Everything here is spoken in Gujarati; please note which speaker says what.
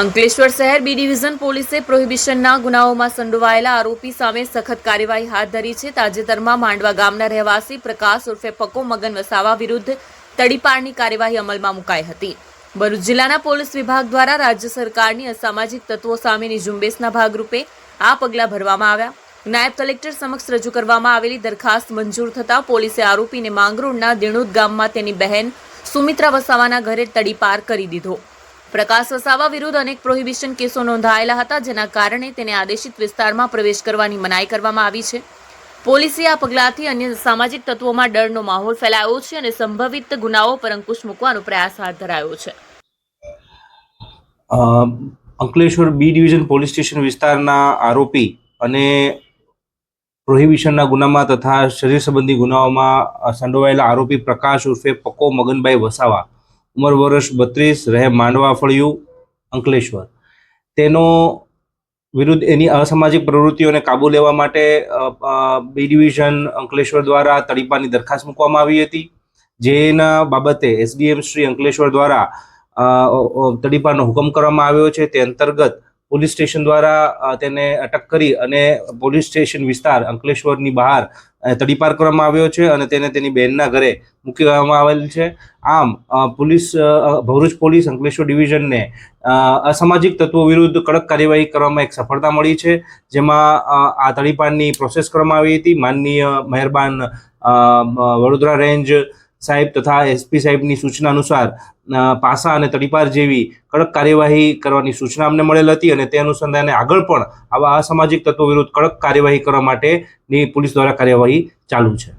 Speaker 1: અંકલેશ્વર શહેર બી ડિવિઝન પોલીસે પ્રોહિબિશનના ગુનાઓમાં સંડોવાયેલા આરોપી સામે સખત કાર્યવાહી હાથ ધરી છે. તાજેતરમાં માંડવા ગામના રહેવાસી પ્રકાશ ઉર્ફે પકો મગન વસાવા વિરુદ્ધ તડીપારની કાર્યવાહી અમલમાં મુકાઈ હતી. ભરૂચ જિલ્લાના પોલીસ વિભાગ દ્વારા રાજ્ય સરકારની અસામાજિક તત્વો સામેની ઝુંબેશના ભાગરૂપે આ પગલાં ભરવામાં આવ્યા. નાયબ કલેક્ટર સમક્ષ રજૂ કરવામાં આવેલી દરખાસ્ત મંજૂર થતાં પોલીસે આરોપીને માંગરોળના દેણુદ ગામમાં તેની બહેન સુમિત્રા વસાવાના ઘરે તડીપાર કરી દીધો. પ્રકાશ વસાવા વિરુદ્ધ અનેક પ્રોહિબિશન કેસો નોંધાયેલા હતા, જેના કારણે તેને આદેશિત વિસ્તારમાં પ્રવેશ કરવાની મનાઈ કરવામાં આવી છે. પોલીસે આ પગલાંથી અન્ય સામાજિક તત્વોમાં ડરનો માહોલ ફેલાયો છે અને સંભવિત ગુનાઓ પર અંકુશ મૂકવાનો પ્રયાસ હાથ ધરાયો છે.
Speaker 2: Ankleshwar B division police station વિસ્તારના આરોપી અને પ્રોહિબિશનના ગુનામાં તથા શરીર સંબંધી ગુનાઓમાં સંડોવાયેલા આરોપી પ્રકાશ ઉર્ફે પકો મગનભાઈ વસાવા ઉંમર વર્ષ બત્રીસ રહે માંડવા ફળિયું, અંકલેશ્વર. તેનો વિરુદ્ધ એની અસામાજિક પ્રવૃત્તિઓને કાબૂ લેવા માટે બી ડિવિઝન અંકલેશ્વર દ્વારા તડીપાની દરખાસ્ત મૂકવામાં આવી હતી. જેના બાબતે એસડીએમ શ્રી અંકલેશ્વર દ્વારા તડીપાનો હુકમ કરવામાં આવ્યો છે. તે અંતર્ગત પોલીસ સ્ટેશન દ્વારા તેને અટક કરી અને પોલીસ સ્ટેશન વિસ્તાર અંકલેશ્વરની બહાર તડીપાર કરવામાં આવ્યો છે અને તેને તેની બહેનના ઘરે મૂકી દેવામાં આવેલ છે. આમ પોલીસ ભરૂચ પોલીસ અંકલેશ્વર ડિવિઝનને અસામાજિક તત્વો વિરુદ્ધ કડક કાર્યવાહી કરવામાં એક સફળતા મળી છે, જેમાં આ તડીપારની પ્રોસેસ કરવામાં આવી હતી. માનનીય મહેરબાન વડોદરા રેન્જ સાહેબ તથા એસપી સાહેબની સૂચના અનુસાર પાસા અને તડીપાર જેવી કડક કાર્યવાહી કરવાની સૂચના અમને મળેલ હતી અને તે અનુસંધાને આગળ પણ આવા અસામાજિક તત્વો વિરુદ્ધ કડક કાર્યવાહી કરવા માટેની પોલીસ દ્વારા કાર્યવાહી ચાલુ છે.